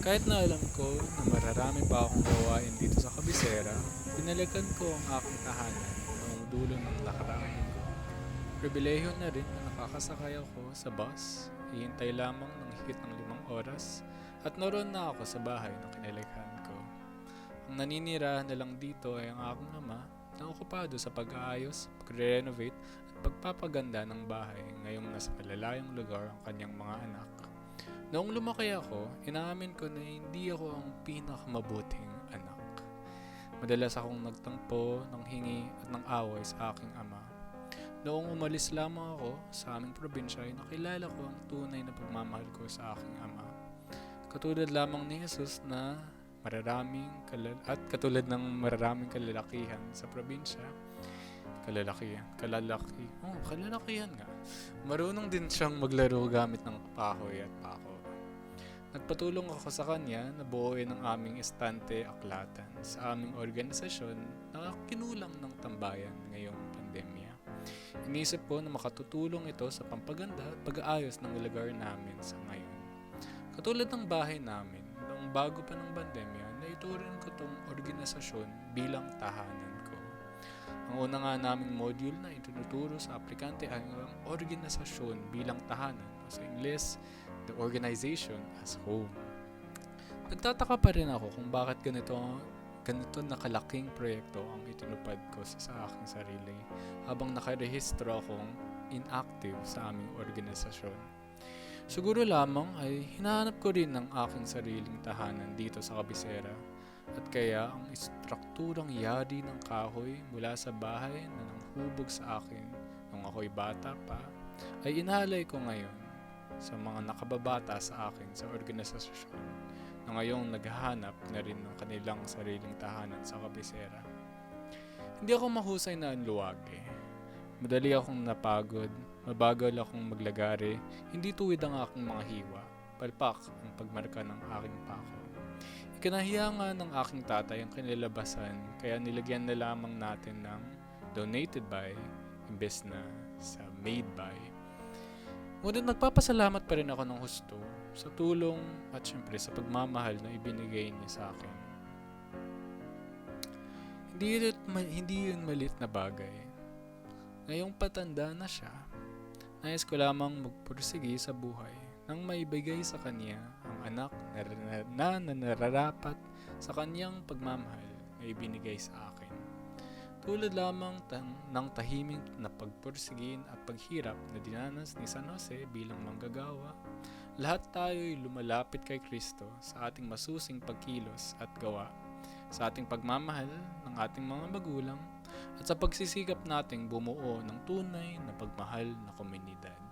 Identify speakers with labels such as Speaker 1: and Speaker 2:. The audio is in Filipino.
Speaker 1: Kahit na alam ko na mararami pa akong gawain dito sa kabisera, pinalikan ko ang aking tahanan noong dulo ng nakaraang linggo. Pribileho na rin na nakakasakay ako sa bus, hihintay lamang ng higit ng limang oras, at naroon na ako sa bahay na kinilikhan ko. Ang naninira na lang dito ay ang aking ama na okupado sa pag-aayos, pag-renovate at pagpapaganda ng bahay ngayong nasa malalayong lugar ang kanyang mga anak. Noong lumaki ako, inaamin ko na hindi ako ang pinakamabuting anak. Madalas akong nagtampo ng hingi at ng away sa aking ama. Noong umalis lamang ako sa aming probinsya ay nakilala ko ang tunay na pagmamahal ko sa aking ama. Katulad lamang ni Jesus na mararaming kalal- at katulad ng mararaming kalalakihan sa probinsya, kalalakihan, kalalaki, oh, kalalakihan nga. Marunong din siyang maglaro gamit ng kahoy at pako. Nagpatulong ako sa kanya na buuin ang aming estante aklatan sa aming organisasyon na kinulang ng tambayan ngayong pandemya. Inisip ko na makatutulong ito sa pampaganda at pag-aayos ng lugar namin sa ngayon. Katulad ng bahay namin, noong bago pa ng pandemya, naiturin ko tong organisasyon bilang tahanan. Ang una nga naming module na itinuturo sa aplikante ang organisasyon bilang tahanan sa Ingles, the organization as home. Nagtataka pa rin ako kung bakit ganito ganito nakalaking proyekto ang itinupad ko sa, sa aking sarili habang nakarehistro akong inactive sa aming organisasyon. Siguro lamang ay hinahanap ko rin ng aking sariling tahanan dito sa kabisera at kaya ang istrukturang yari ng kahoy mula sa bahay na nanghubog sa akin nung ako'y bata pa ay inalay ko ngayon sa mga nakababata sa akin sa organisasyon na ngayong naghahanap na rin ng kanilang sariling tahanan sa kabisera. Hindi ako mahusay na luwagi. Madali akong napagod, mabagal akong maglagari, hindi tuwid ang aking mga hiwa, palpak ang pagmarka ng aking pako. Ikinahiya nga ng aking tatay ang kinilabasan kaya nilagyan na lamang natin ng donated by imbes na sa made by. Ngunit nagpapasalamat pa rin ako ng husto sa tulong at syempre sa pagmamahal na ibinigay niya sa akin. Hindi yun, hindi yun malit na bagay. Ngayong patanda na siya, nais ko lamang magpursige sa buhay nang maibigay sa kanya ang anak na, na, na nararapat sa kanyang pagmamahal na ibinigay sa akin. Tulad lamang tang, ng tahimik na pagpursigin at paghirap na dinanas ni San Jose bilang manggagawa, lahat tayo'y lumalapit kay Kristo sa ating masusing pagkilos at gawa, sa ating pagmamahal ng ating mga magulang, at sa pagsisikap nating bumuo ng tunay na pagmahal na komunidad.